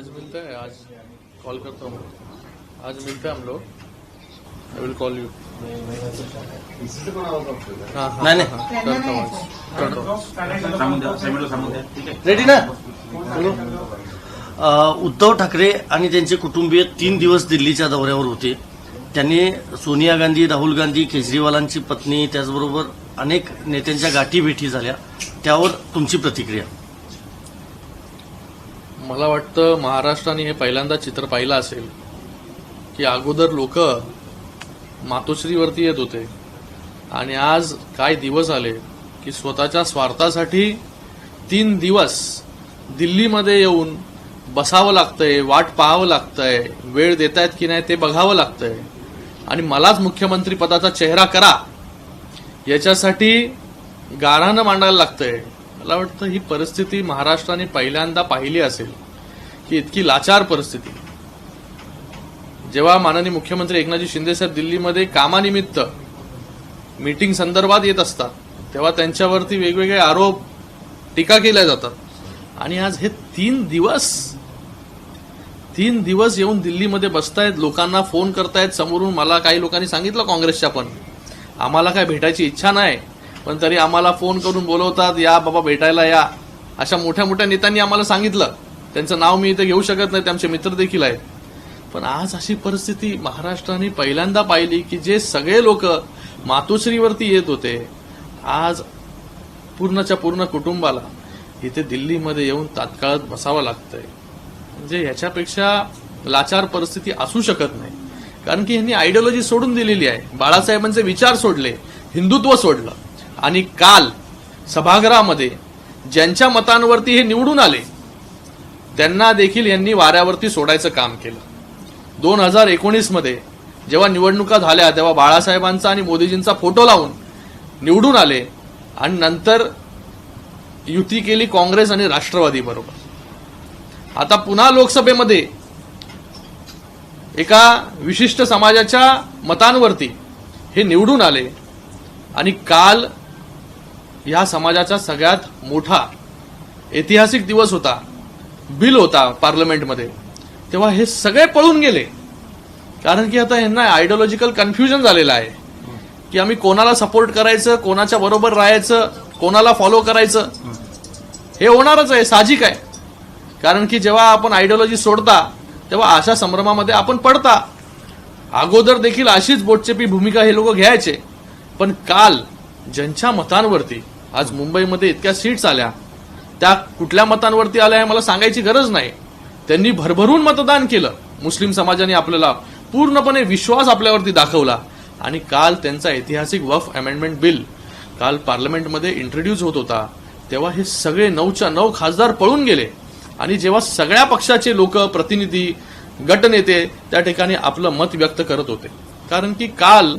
आज मिलते हैं आज कॉल करता हूँ। आज मिलते हैं हम लोग। आई विल कॉल यू हाँ हाँ नाही. हाँ, करता हूँ करता हूँ। रेडी ना? बोलो. उद्धव ठाकरे आणि त्यांचे कुटुंबीय तीन दिवस दिल्लीच्या दौऱ्यावर होते. त्यांनी सोनिया गांधी राहुल गांधी केजरीवालांची पत्नी त्याचबरोबर अनेक नेत्यांच्या गाठी भेटी झाल्या. त्यावर तुमची प्रतिक्रिया? मला वाटतं महाराष्ट्राने हे पहिल्यांदा चित्र पाहिलं असेल की अगोदर लोक मातोश्रीवरती येत होते. आणि आज काय दिवस आले की स्वतःच्या स्वार्थासाठी तीन दिवस दिल्लीमध्ये येऊन बसावं लागतंय वाट पाहावं लागतंय वेळ देतायत की नाही ते बघावं लागतंय. आणि मलाच मुख्यमंत्री पदाचा चेहरा करा याच्यासाठी गाऱ्हाणं मांडायला लागतंय. मला वाटतं ही परिस्थिती महाराष्ट्राने पहिल्यांदा पाहिली असेल. की इतकी लाचार परिस्थिती. जेव्हा माननीय मुख्यमंत्री एकनाथजी शिंदे साहेब दिल्लीमध्ये कामानिमित्त मीटिंग संदर्भात येत असतात तेव्हा त्यांच्यावरती वेगवेगळे आरोप टीका केल्या जातात. आणि आज हे तीन दिवस तीन दिवस येऊन दिल्लीमध्ये बसतायत लोकांना फोन करतायत समोरून मला काही लोकांनी सांगितलं काँग्रेसच्या पण. आम्हाला काय भेटायची इच्छा नाही. पण तरी आम्हाला फोन करून बोलवतात या बाबा भेटायला या. अशा मोठ्या मोठ्या नेत्यांनी आम्हाला सांगितलं. त्यांचं नाव मी इथे घेऊ शकत नाही त्यांचे मित्र देखील आहेत. पण आज अशी परिस्थिती महाराष्ट्राने पहिल्यांदा पाहिली की जे सगळे लोक मातोश्रीवरती येत होते आज पूर्णच्या पूर्ण कुटुंबाला इथे दिल्लीमध्ये येऊन तात्काळात बसावं लागतंय. म्हणजे ह्याच्यापेक्षा लाचार परिस्थिती असू शकत नाही. कारण की ह्यांनी आयडियोलॉजी सोडून दिलेली आहे. बाळासाहेबांचे विचार सोडले हिंदुत्व सोडलं. आणि काल सभागृहामध्ये ज्यांच्या मतांवरती हे निवडून आले त्यांना देखील यांनी वाऱ्यावरती सोडायचं काम केलं. दोन हजार एकोणीसमध्ये जेव्हा निवडणुका झाल्या तेव्हा बाळासाहेबांचा आणि मोदीजींचा फोटो लावून निवडून आले आणि नंतर युती केली काँग्रेस आणि राष्ट्रवादी बरोबर. आता पुन्हा लोकसभेमध्ये एका विशिष्ट समाजाच्या मतांवरती हे निवडून आले आणि काल या समाजाचा सगळ्यात मोठा ऐतिहासिक दिवस होता बिल होता पार्लमेंटमध्ये. तेव्हा हे सगळे पळून गेले. कारण की आता यांना आयडिओलॉजिकल कन्फ्युजन झालेलं आहे. की आम्ही कोणाला सपोर्ट करायचं कोणाच्या बरोबर राहायचं कोणाला फॉलो करायचं? हे होणारच आहे साहजिक आहे. कारण की जेव्हा आपण आयडिओलॉजी सोडता तेव्हा अशा संभ्रमामध्ये आपण पडता. अगोदर देखील अशीच बोटचेपी भूमिका हे लोक घ्यायचे. पण काल ज्यांच्या मतांवरती आज मुंबईमध्ये इतक्या सीट्स आल्या त्या कुठल्या मतांवरती आल्या हे मला सांगायची गरज नाही. त्यांनी भरभरून मतदान केलं. मुस्लिम समाजाने आपल्याला पूर्णपणे विश्वास आपल्यावरती दाखवला. आणि काल त्यांचा ऐतिहासिक वफ अमेंडमेंट बिल काल पार्लमेंटमध्ये इंट्रोड्यूस होत होता. तेव्हा हे सगळे नऊच्या नऊ खासदार पळून गेले. आणि जेव्हा सगळ्या पक्षाचे लोक प्रतिनिधी गटनेते त्या ठिकाणी आपलं मत व्यक्त करत होते. कारण की काल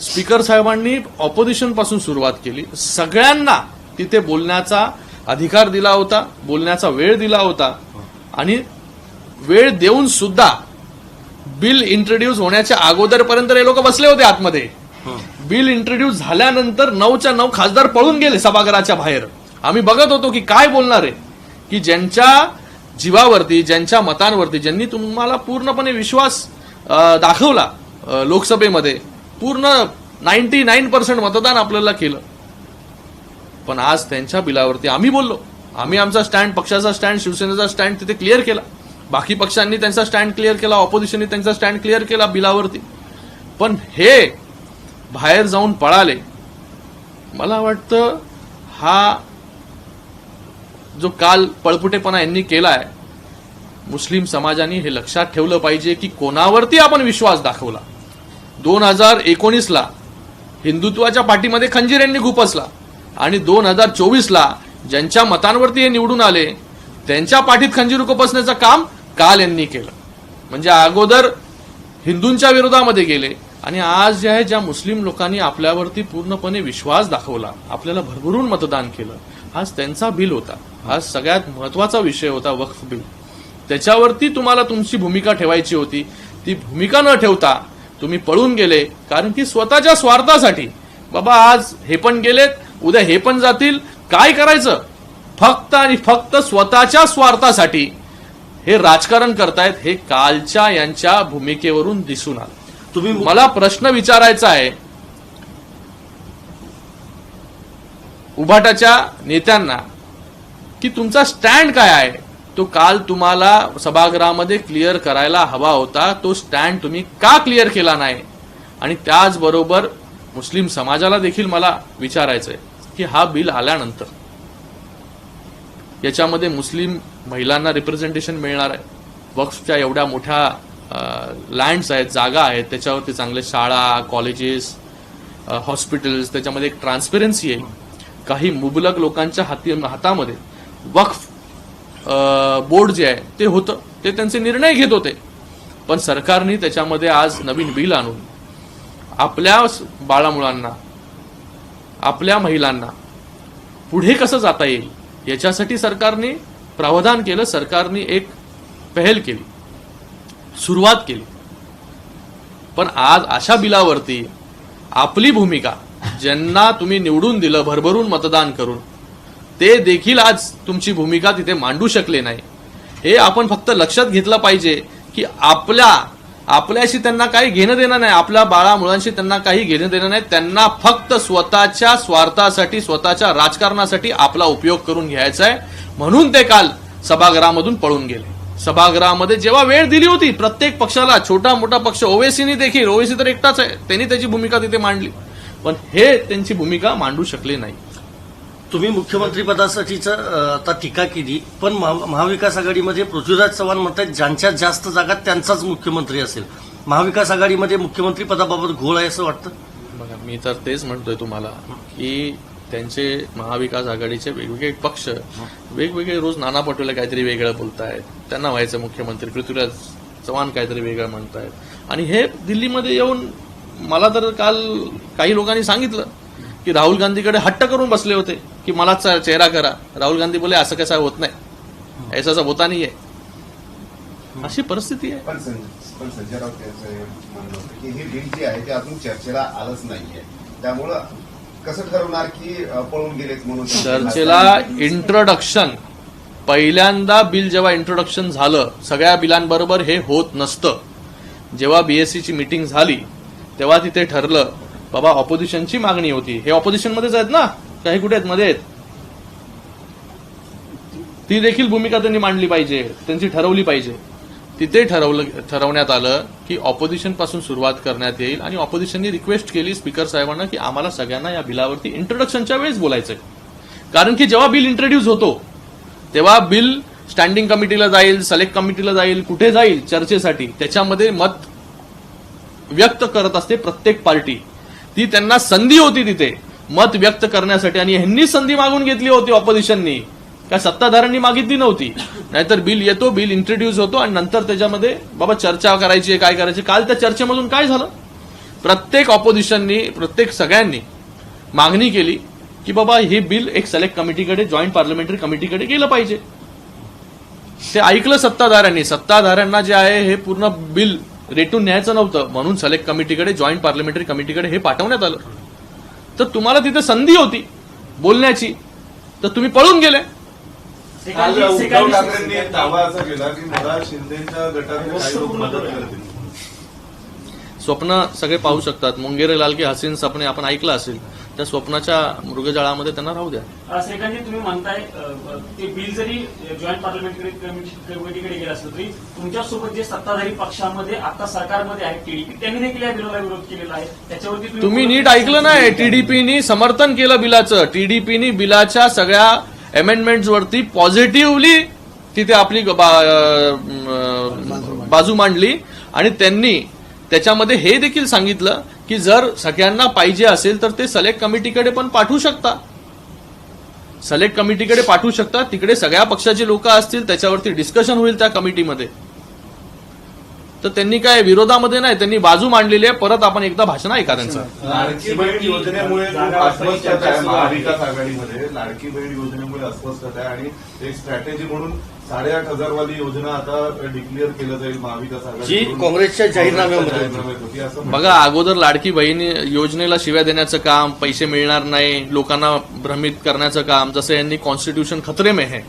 स्पीकर साहेबांनी ऑपोजिशनपासून सुरुवात केली. सगळ्यांना तिथे बोलण्याचा अधिकार दिला होता बोलण्याचा वेळ दिला होता. आणि वेळ देऊन सुद्धा बिल इंट्रोड्यूस होण्याच्या अगोदरपर्यंत हे लोक बसले होते आतमध्ये. बिल इंट्रोड्यूस झाल्यानंतर नऊच्या नऊ खासदार पळून गेले सभागृहाच्या बाहेर. आम्ही बघत होतो की काय बोलणार आहे. की ज्यांच्या जीवावरती ज्यांच्या मतांवरती ज्यांनी तुम्हाला पूर्णपणे विश्वास दाखवला लोकसभेमध्ये पूर्ण नाईन्टी नाईन पर्सेंट मतदान आपल्याला केलं. पण आज त्यांच्या बिलावरती आम्ही बोललो. आम्ही आमचा स्टँड पक्षाचा स्टँड शिवसेनेचा स्टँड तिथे क्लिअर केला. बाकी पक्षांनी त्यांचा स्टँड क्लिअर केला ऑपोजिशननी त्यांचा स्टँड क्लिअर केला बिलावरती. पण हे बाहेर जाऊन पळाले मला वाटतं हा जो काल पळपुटेपणा यांनी केलाय मुस्लिम समाजाने हे लक्षात ठेवलं पाहिजे की कोणावरती आपण विश्वास दाखवला. दोन हजार एकोणीसला हिंदुत्वाच्या पाठीमध्ये खंजीर यांनी खुपसला आणि दोन हजार चोवीसला ज्यांच्या मतांवरती हे निवडून आले त्यांच्या पाठीत खंजीर खुपसण्याचं काम काल यांनी केलं. म्हणजे अगोदर हिंदूंच्या विरोधामध्ये गेले आणि आज जे आहे ज्या मुस्लिम लोकांनी आपल्यावरती पूर्णपणे विश्वास दाखवला आपल्याला भरभरून मतदान केलं आज त्यांचा बिल होता. हा सगळ्यात महत्त्वाचा विषय होता वक्फ बिल. त्याच्यावरती तुम्हाला तुमची भूमिका ठेवायची होती. ती भूमिका न ठेवता तुम्ही पळून गेले कारण की स्वतःच्या स्वार्थासाठी. बाबा आज हे पण गेलेत उद्या हे पण जातील. काय करायचं? फक्त आणि फक्त स्वतःच्या स्वार्थासाठी. हे राजकारण करतायत हे कालच्या यांच्या भूमिकेवरून दिसून आलं. तुम्ही मला प्रश्न विचारायचा आहे. उभाटाच्या नेत्यांना की तुमचा स्टँड काय आहे? तो काल तुम्हाला सभागृहामध्ये क्लिअर करायला हवा होता. तो स्टँड तुम्ही का क्लिअर केला नाही? आणि त्याचबरोबर मुस्लिम समाजाला देखील मला विचारायचं आहे की हा बिल आल्यानंतर याच्यामध्ये मुस्लिम महिलांना रिप्रेझेंटेशन मिळणार आहे. वक्फच्या एवढ्या मोठ्या लँड्स आहेत जागा आहेत. त्याच्यावरती चांगले शाळा कॉलेजेस हॉस्पिटल्स त्याच्यामध्ये एक ट्रान्सपेरन्सी आहे. काही मुबलक लोकांच्या हाती हातामध्ये वक्फ बोर्ड जे आहे ते होतं. ते त्यांचे निर्णय घेत होते. पण सरकारने त्याच्यामध्ये आज नवीन बिल आणून आपल्या बाळामुळांना आपल्या महिलांना पुढे कसं जाता येईल याच्यासाठी सरकारने प्रावधान केलं. सरकारने एक पहल केली. सुरुवात केली. पण आज अशा बिलावरती आपली भूमिका ज्यांना तुम्ही निवडून दिलं भरभरून मतदान करून ते देखील आज तुमची भूमिका तिथे मांडू शकले नाही. हे आपण फक्त लक्षात घेतलं पाहिजे की आपल्या आपल्याशी त्यांना काही घेणं देणं नाही आपल्या बाळा मुलांशी त्यांना काही घेणं देणं नाही त्यांना फक्त स्वतःच्या स्वार्थासाठी स्वतःच्या राजकारणासाठी आपला उपयोग करून घ्यायचा आहे. म्हणून ते काल सभागृहामधून पळून गेले. सभागृहामध्ये जेव्हा वेळ दिली होती प्रत्येक पक्षाला छोटा मोठा पक्ष ओवेसीने देखील ओवेसी तर एकटाच आहे त्यांनी त्याची भूमिका तिथे मांडली. पण हे त्यांची भूमिका मांडू शकले नाही. तुम्ही मुख्यमंत्री पदासाठीच आता टीका केली पण महा- महाविकास आघाडीमध्ये पृथ्वीराज चव्हाण म्हणतात ज्यांच्या जास्त जागा त्यांचाच मुख्यमंत्री असेल. महाविकास आघाडीमध्ये मुख्यमंत्री पदाबाबत घोळ आहे असं वाटतं? बघा मी तर तेच म्हणतोय तुम्हाला की त्यांचे महाविकास आघाडीचे वेगवेगळे पक्ष वेगवेगळे रोज नाना पटोले काहीतरी वेगळं बोलतायत. त्यांना व्हायचं मुख्यमंत्री पृथ्वीराज चव्हाण काहीतरी वेगळं म्हणतायत. आणि हे दिल्लीमध्ये येऊन मला तर काल काही लोकांनी सांगितलं की राहुल गांधीकडे हट्ट करून बसले होते की मला चेहरा करा. राहुल गांधी बोले असं कसं होत नाही. ऐसा होता नाही आहे अशी परिस्थिती आहे. पण संजय राऊत यांचं म्हणणं होतं की हे जे आहे ते अजून चर्चेला आलंच नाहीये. त्यामुळं कसं ठरवणार की पळून म्हणून चर्चेला इंट्रोडक्शन पहिल्यांदा बिल जेव्हा इंट्रोडक्शन झालं सगळ्या बिलांबरोबर हे होत नसतं. जेव्हा बीएससीची मीटिंग झाली तेव्हा तिथे ठरलं बाबा ऑपोजिशनची मागणी होती. हे ऑपोजिशन मध्येच आहेत ना? काही कुठे आहेत? मध्ये आहेत. ती देखील भूमिका त्यांनी मांडली पाहिजे. त्यांची ठरवली पाहिजे. तिथे ठरवलं ठरवण्यात आलं की ऑपोजिशनपासून सुरुवात करण्यात येईल आणि ऑपोजिशननी रिक्वेस्ट केली स्पीकर साहेबांना की आम्हाला सगळ्यांना या बिलावरती इंट्रोडक्शनच्या वेळेस बोलायचंय. कारण की जेव्हा बिल इंट्रोड्यूस होतो तेव्हा बिल स्टँडिंग कमिटीला जाईल सिलेक्ट कमिटीला जाईल कुठे जाईल चर्चेसाठी त्याच्यामध्ये मत व्यक्त करत असते प्रत्येक पार्टी ती त्यांना संधी होती तिथे. मत व्यक्त करण्यासाठी आणि ह्यांनी संधी मागून घेतली होती ऑपोजिशननी काय सत्ताधाऱ्यांनी मागितली नव्हती. नाहीतर बिल येतो बिल इंट्रोड्यूस होतो आणि नंतर त्याच्यामध्ये बाबा चर्चा करायची आहे, काय करायची काल त्या चर्चेमधून काय झालं? प्रत्येक ऑपोजिशननी प्रत्येक सगळ्यांनी मागणी केली की बाबा हे बिल एक सिलेक्ट कमिटीकडे जॉईंट पार्लमेंटरी कमिटीकडे गेलं पाहिजे. ते ऐकलं सत्ताधाऱ्यांनी. सत्ताधाऱ्यांना जे आहे हे पूर्ण बिल रेटून न्यायचं नव्हतं. म्हणून सिलेक्ट कमिटीकडे जॉईंट पार्लमेंटरी कमिटीकडे हे पाठवण्यात आलं. तर तुम्हाला तिथे संधी होती बोलण्याची. तर तुम्ही पळून गेले. काल उद्धव ठाकरेंनी एक दावा असा केला की मला शिंदेच्या गटातील काही लोक मदत करतील. स्वप्न सगळे पाहू शकतात. मुंगेरे लाल की हसीन सपने आपण ऐकलं असेल. त्या स्वप्नाच्या मृगजाळामध्ये त्यांना राहू द्या. श्रीकांतजी तुम्ही म्हणताय ते बिल जरी जॉईंट पार्लमेंटरी कमिटीकडे गेलं असलं तरी तुमच्यासोबत जे सत्ताधारी पक्षामध्ये आता सरकारमध्ये आहे टीडीपी त्यांनी देखील या बिलाला विरोध केलेला आहे. त्याच्यावरती तुम्ही नीट ऐकलं नाही टीडीपीनी समर्थन केलं बिलाचं. टीडीपीनी बिलाच्या सगळ्या अमेंडमेंट्स वरती पॉझिटिव्हली तिथे आपली बाजू मांडली. आणि त्यांनी त्याच्यामध्ये हे देखील सांगितलं की जर सगळ्यांना पाहिजे असेल तर ते सिलेक्ट कमिटीकडे पण पाठवू शकता. सिलेक्ट कमिटीकडे पाठवू शकता. तिकडे सगळ्या पक्षाचे लोक असतील त्याच्यावरती डिस्कशन होईल त्या कमिटीमध्ये तर त्यांनी काय विरोधामध्ये नाही त्यांनी बाजू मांडलेली आहे. परत आपण एकदा भाषण ऐका त्यांचं. लाडकी बहीण योजनेमुळे खूप अस्वस्थता आहे महाविकास आघाडीमध्ये? लाडकी बहीण योजनेमुळे अस्वस्थता आहे आणि एक स्ट्रॅटेजी म्हणून साडेआठ हजार वाली योजना आता डिक्लेअर केलं जाईल महाविकास आघाडी जी काँग्रेसच्या जाहीरनाम्यामध्ये होती. असं बघा अगोदर लाडकी बहीण योजनेला शिव्या देण्याचं काम पैसे मिळणार नाही लोकांना भ्रमित करण्याचं काम जसं यांनी कॉन्स्टिट्यूशन खतरे में है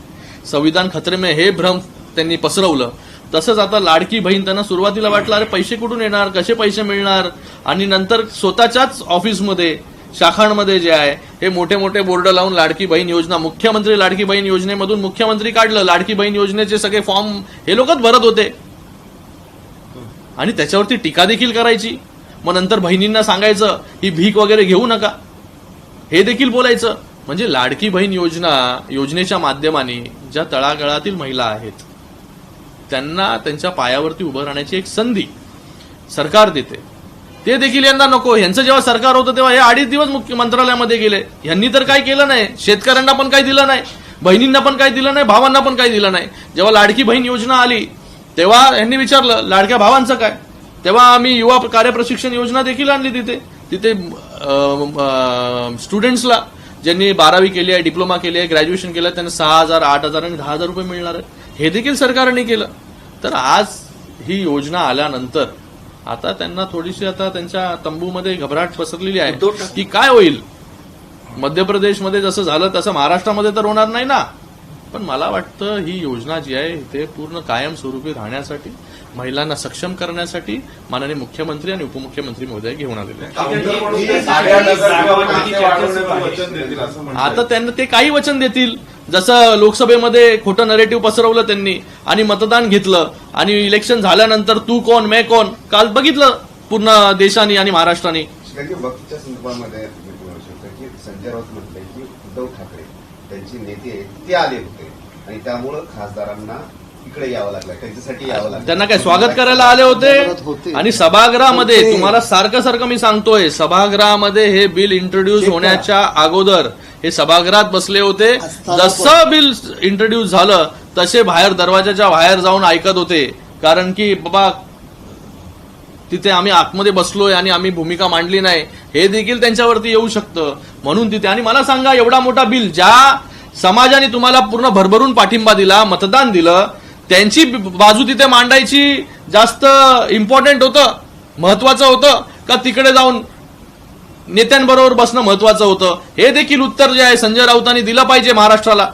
संविधान खतरे में हे भ्रम त्यांनी पसरवलं तसंच आता लाडकी बहीण त्यांना सुरुवातीला वाटलं अरे पैसे कुठून येणार? कसे पैसे मिळणार? आणि नंतर स्वतःच्याच ऑफिसमध्ये शाखांमध्ये जे आहे हे मोठे मोठे बोर्ड लावून लाडकी बहीण योजना मुख्यमंत्री लाडकी बहीण योजनेमधून मुख्यमंत्री काढलं. लाडकी बहीण योजनेचे सगळे फॉर्म हे लोकच भरत होते. आणि त्याच्यावरती टीका देखील करायची. मग नंतर बहिणींना सांगायचं ही भीक वगैरे घेऊ नका. हे देखील बोलायचं. म्हणजे लाडकी बहीण योजना योजनेच्या माध्यमाने ज्या तळागाळातील महिला आहेत त्यांना त्यांच्या पायावरती उभं राहण्याची एक संधी सरकार देते. ते देखील यांना नको. यांचं जेव्हा सरकार होतं तेव्हा हे अडीच दिवस मुख्य मंत्रालयामध्ये गेले. यांनी तर काय केलं नाही. शेतकऱ्यांना पण काही दिलं नाही. बहिणींना पण काही दिलं नाही. भावांना पण काही दिलं नाही. जेव्हा लाडकी बहीण योजना आली तेव्हा यांनी विचारलं लाडक्या भावांचं काय? तेव्हा आम्ही युवा कार्यप्रशिक्षण योजना देखील आणली तिथे. तिथे स्टुडंट्सला ज्यांनी बारावी केली आहे डिप्लोमा केली आहे ग्रॅज्युएशन केलं आहे त्यांना सहा हजार आठ हजार आणि दहा हजार रुपये मिळणार आहे. हे देखील सरकारने केलं. तर आज ही योजना आल्यानंतर आता त्यांना थोडीशी आता त्यांच्या तंबूमध्ये घबराट पसरलेली आहे की काय होईल मध्य प्रदेशमध्ये जसं झालं तसं महाराष्ट्रामध्ये तर होणार नाही ना पण मला वाटतं ही योजना जी आहे ते पूर्ण कायमस्वरूपी राहण्यासाठी महिलांना सक्षम करण्यासाठी माननीय मुख्यमंत्री आणि उपमुख्यमंत्री महोदय घेऊन आलेले आहेत. आता त्यांना ते काही वचन देतील जसं लोकसभेमध्ये खोटं नरेटिव्ह पसरवलं त्यांनी आणि मतदान घेतलं आणि इलेक्शन झाल्यानंतर तू कोण मे कोण काल बघितलं पूर्ण देशाने आणि महाराष्ट्राने. वक्तच्या संदर्भामध्ये की संजय राऊत म्हटलंय की उद्धव ठाकरे त्यांची नेते ते आले होते आणि त्यामुळं खासदारांना इकडे यावं लागलं त्यांच्यासाठी यावं लागलं. त्यांना काय स्वागत करायला आले होते आणि सभागृहामध्ये तुम्हाला सारखं सारखं मी सांगतोय सभागृहामध्ये हे बिल इंट्रोड्यूस होण्याच्या अगोदर हे सभागृहात बसले होते. जसं बिल इंट्रोड्यूस झालं तसे बाहेर दरवाजाच्या बाहेर जाऊन ऐकत होते. कारण की बाबा तिथे आम्ही आतमध्ये बसलोय आणि आम्ही भूमिका मांडली नाही. हे देखील त्यांच्यावरती येऊ शकतं. म्हणून तिथे आणि मला सांगा एवढा मोठा बिल ज्या समाजाने तुम्हाला पूर्ण भरभरून पाठिंबा दिला मतदान दिलं त्यांची बाजू तिथे मांडायची जास्त इम्पॉर्टंट होतं महत्वाचं होतं का तिकडे जाऊन नेत्यांबरोबर बसणं महत्वाचं होतं? हे देखील उत्तर जे आहे संजय राऊतांनी दिलं पाहिजे महाराष्ट्राला.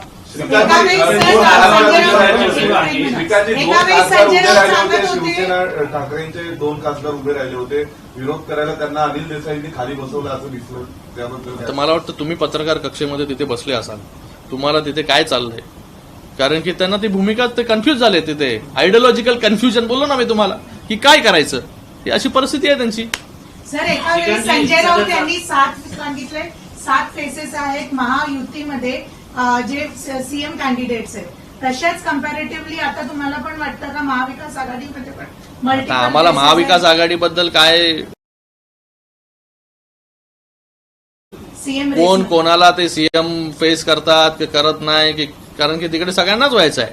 शिवसेना ठाकरेंचे दोन खासदार उभे राहिले होते. विरोध करायला त्यांना अनिल देसाईंनी खाली बसवलं असं दिसलं. त्याबद्दल तर मला वाटतं तुम्ही पत्रकार कक्षेमध्ये तिथे बसले असाल. तुम्हाला तिथे काय चाललंय? कारण की त्यांना ती भूमिका ते कन्फ्युज झाले तिथे आयडिओलॉजिकल कन्फ्युजन बोललो ना मी तुम्हाला की काय करायचं? ही अशी परिस्थिती आहे त्यांची. सर एका वेळी संजय राऊत यांनी सात सांगितले सात फेसेस आहेत महायुतीमध्ये जे सीएम कॅन्डिडेट्स आहेत. तशाच कम्पॅरेटिव्हली आता तुम्हाला पण वाटतं का महाविकास आघाडीमध्ये पण आम्हाला महाविकास? आघाडीबद्दल काय कोण कोणाला ते सीएम फेस करतात की करत नाही की कारण की तिकडे सगळ्यांनाच व्हायचं आहे.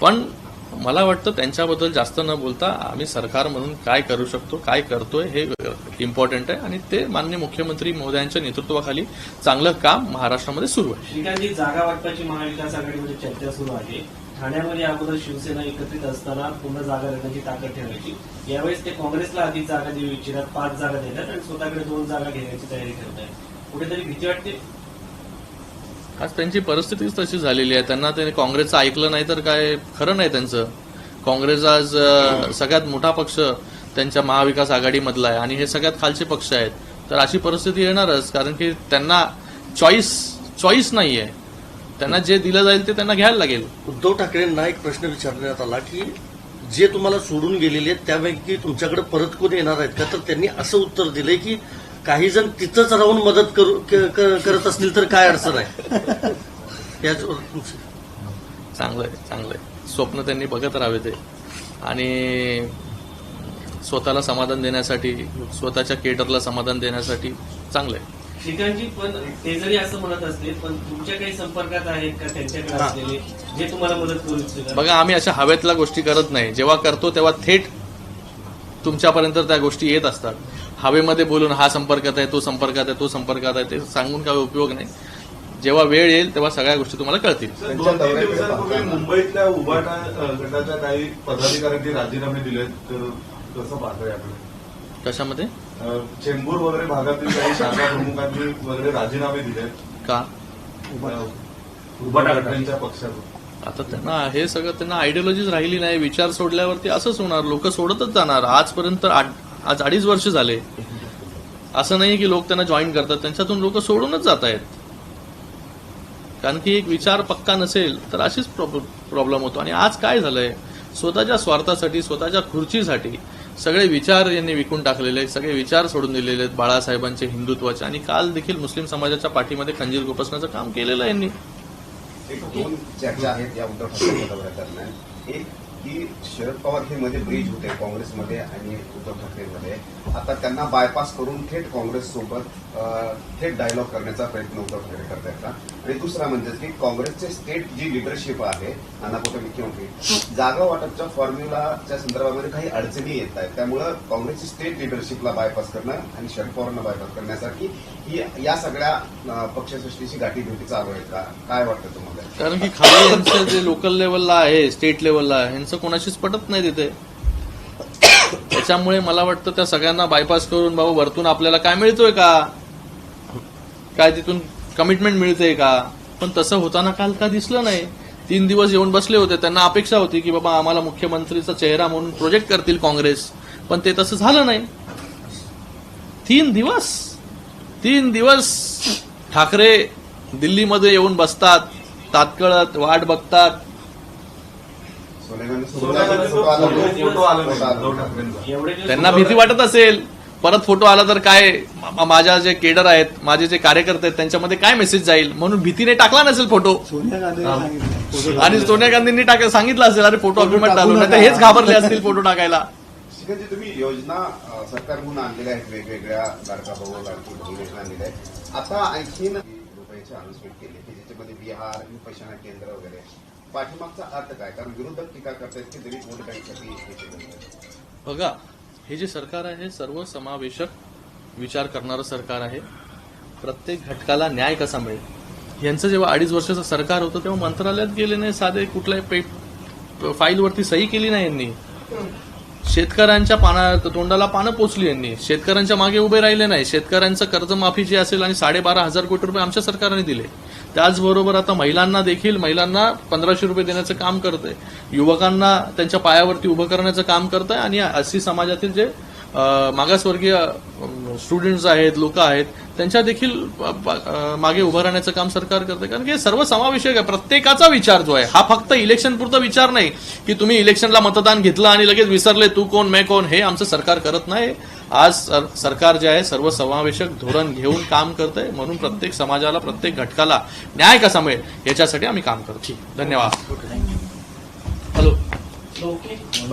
पण मला वाटतं त्यांच्याबद्दल जास्त न बोलता आम्ही सरकार म्हणून काय करू शकतो काय करतोय हे इम्पॉर्टंट आहे. आणि ते माननीय मुख्यमंत्री महोदयांच्या नेतृत्वाखाली चांगलं काम महाराष्ट्रामध्ये सुरू आहे. जागा वाटपाची महाविकास आघाडीमध्ये चर्चा सुरू आहे ठाण्यामध्ये अगोदर शिवसेना एकत्रित असताना पुन्हा जागा देण्याची ताकद ठेवायची. यावेळेस ते काँग्रेसला अधिक जागा देऊ इच्छितात पाच जागा देतात आणि स्वतःकडे दोन जागा घेण्याची तयारी करत आहेत कुठेतरी भीती वाटते? आज त्यांची परिस्थितीच तशी झालेली आहे. त्यांना त्यांनी काँग्रेसचं ऐकलं नाही तर काय खरं नाही त्यांचं. काँग्रेस आज सगळ्यात मोठा पक्ष त्यांच्या महाविकास आघाडीमधला आहे आणि हे सगळ्यात खालचे पक्ष आहेत. तर अशी परिस्थिती येणारच कारण की त्यांना चॉईस चॉईस नाही आहे त्यांना जे दिलं जाईल ते त्यांना घ्यायला लागेल. उद्धव ठाकरेंना एक प्रश्न विचारण्यात आला की जे तुम्हाला सोडून गेलेले आहेत त्यापैकी तुमच्याकडे परत कोण येणार आहेत का? तर त्यांनी असं उत्तर दिलंय की काही जण तिथंच राहून मदत करू करत असतील तर काय अडचण आहे? तुमचं- चांगलं आहे चांगलं आहे. स्वप्न त्यांनी बघत राहावे ते आणि स्वतःला समाधान देण्यासाठी स्वतःच्या केटरला समाधान देण्यासाठी चांगलं आहे. श्रीकांतजी पण ते जरी असं म्हणत असले पण तुमच्या काही संपर्कात आहेत का त्यांच्याकडे असलेले जे तुम्हाला मदत करू इच्छितात? बघा आम्ही अशा हवेतल्या गोष्टी करत नाही. जेव्हा करतो तेव्हा थेट तुमच्यापर्यंत त्या गोष्टी येत असतात. हवेमध्ये बोलून हा संपर्कात आहे तो संपर्कात आहे तो संपर्कात आहे ते सांगून काय उपयोग नाही. जेव्हा वेळ येईल तेव्हा सगळ्या गोष्टी तुम्हाला कळतील. मुंबईतल्या उभाटा गटाच्या काही पदाधिकाऱ्यांनी राजीनामे दिलेत तर कसं पाहतोय आपण? कशामध्ये? चेंबूर वगैरे भागातील काही शाखा प्रमुखांनी वगैरे राजीनामे दिलेत. का? उभाटा. गटांच्या पक्षातून. आता त्यांना हे सगळं त्यांना आयडियोलॉजीच राहिली नाही. विचार सोडल्यावरती असंच होणार. लोक सोडतच जाणार. आजपर्यंत आठ- आज अडीच वर्ष झाले. असं नाही की लोक त्यांना जॉईन करतात त्यांच्यातून लोक सोडूनच जात आहेत. कारण की एक विचार पक्का नसेल तर अशीच प्रॉब्लेम होतो. आणि आज काय झालंय? स्वतःच्या स्वार्थासाठी स्वतःच्या खुर्चीसाठी सगळे विचार यांनी विकून टाकलेले आहेत सगळे विचार सोडून दिलेले आहेत बाळासाहेबांचे हिंदुत्वाचे. आणि काल देखील मुस्लिम समाजाच्या पाठीमध्ये खंजीर गोपसण्याचं काम केलेलं यांनी. एक दोन चर्चा आहेत या उद्धव ठाकरे एक की शरद पवार हे मध्ये ब्रिज होते काँग्रेसमध्ये आणि उद्धव ठाकरेमध्ये आता त्यांना बायपास करून थेट काँग्रेस सोबत थेट डायलॉग करण्याचा प्रयत्न उद्धव ठाकरे करतायत का? आणि दुसरा म्हणजे की काँग्रेसचे स्टेट जी लिडरशिप आहे नानापोटे मुख्यमंत्री जागा वाटपच्या फॉर्म्युलाच्या संदर्भामध्ये काही अडचणी येत आहेत. त्यामुळं काँग्रेसची स्टेट लिडरशिपला बायपास करणं आणि शरद पवारांना बायपास करण्यासाठी ही या सगळ्या पक्षसृष्टीची गाठी भेटी चालू आहे का? काय वाटतं तुम्हाला? कारण की खाली जे लोकल लेवलला आहे स्टेट लेवलला आहे त्यांचं कोणाशीच पटत नाही तिथे. त्याच्यामुळे मला वाटतं त्या सगळ्यांना बायपास करून बाबा वरतून आपल्याला काय मिळतोय का? काय तिथून कमिटमेंट मिळते का? पण तसं होताना काल का दिसलं नाही. तीन दिवस येऊन बसले होते. त्यांना अपेक्षा होती की बाबा आम्हाला मुख्यमंत्रीचा चेहरा म्हणून प्रोजेक्ट करतील काँग्रेस. पण ते तसं झालं नाही. तीन दिवस. तीन दिवस ठाकरे दिल्लीमध्ये येऊन बसतात. तात्कळत वाट बघतात. त्यांना भीती वाटत असेल. परत फोटो आला तर काय? माझ्या जे केडर आहेत माझे जे कार्यकर्ते आहेत त्यांच्यामध्ये काय मेसेज जाईल? म्हणून भीतीने टाकला नसेल फोटो. आणि सोनिया गांधींनी टाक सांगितलं असेल अरे फोटो अग्रीमेंट टाकू नाही तर हेच घाबरले असतील फोटो टाकायला. तुम्ही योजना सरकारकडून आणलेल्या आहेत वेगवेगळ्या लाडका भाऊ लाडकी बहीण योजना आणलेल्या आहेत. आता आणखीन रुपयाची अनाउन्समेंट केली की ज्याच्यामध्ये बिहार विपशना केंद्र वगैरे. पाठीमागचा अर्थ काय? कारण विरोधक टीका करतायत की दलित वोट बँकसाठी बघा हे जे सरकार आहे सर्व समावेशक विचार करणारं सरकार आहे. प्रत्येक घटकाला न्याय कसा मिळेल? यांचं जेव्हा अडीच वर्षाचं सरकार होतं तेव्हा मंत्रालयात गेले नाही साधे कुठल्याही पे फाईलवरती सही केली नाही यांनी. शेतकऱ्यांच्या पाना तोंडाला पानं पोचली यांनी. शेतकऱ्यांच्या मागे उभे राहिले नाही. शेतकऱ्यांचं कर्जमाफी जी असेल आणि साडेबारा हजार कोटी रुपये आमच्या सरकारने दिले. त्याचबरोबर आता महिलांना देखील महिलांना पंधराशे रुपये देण्याचं काम करतंय. युवकांना त्यांच्या पायावरती उभं करण्याचं काम करतंय आणि अशी समाजातील जे मागासवर्गीय स्टुडंट्स आहेत लोक आहेत त्यांच्या देखील मागे उभं राहण्याचं काम सरकार करते कारण की हे सर्व समावेशक आहे. प्रत्येकाचा विचार जो आहे हा फक्त इलेक्शन पुरता विचार नाही की तुम्ही इलेक्शनला मतदान घेतलं आणि लगेच विसरले तू कोण मैं कोण हे आमचं सरकार करत नाही. आज सर- सरकार जे आहे सर्व समावेशक धोरण घेऊन काम करतंय म्हणून प्रत्येक समाजाला प्रत्येक घटकाला न्याय कसा मिळेल याच्यासाठी आम्ही काम करतो धन्यवाद. हॅलो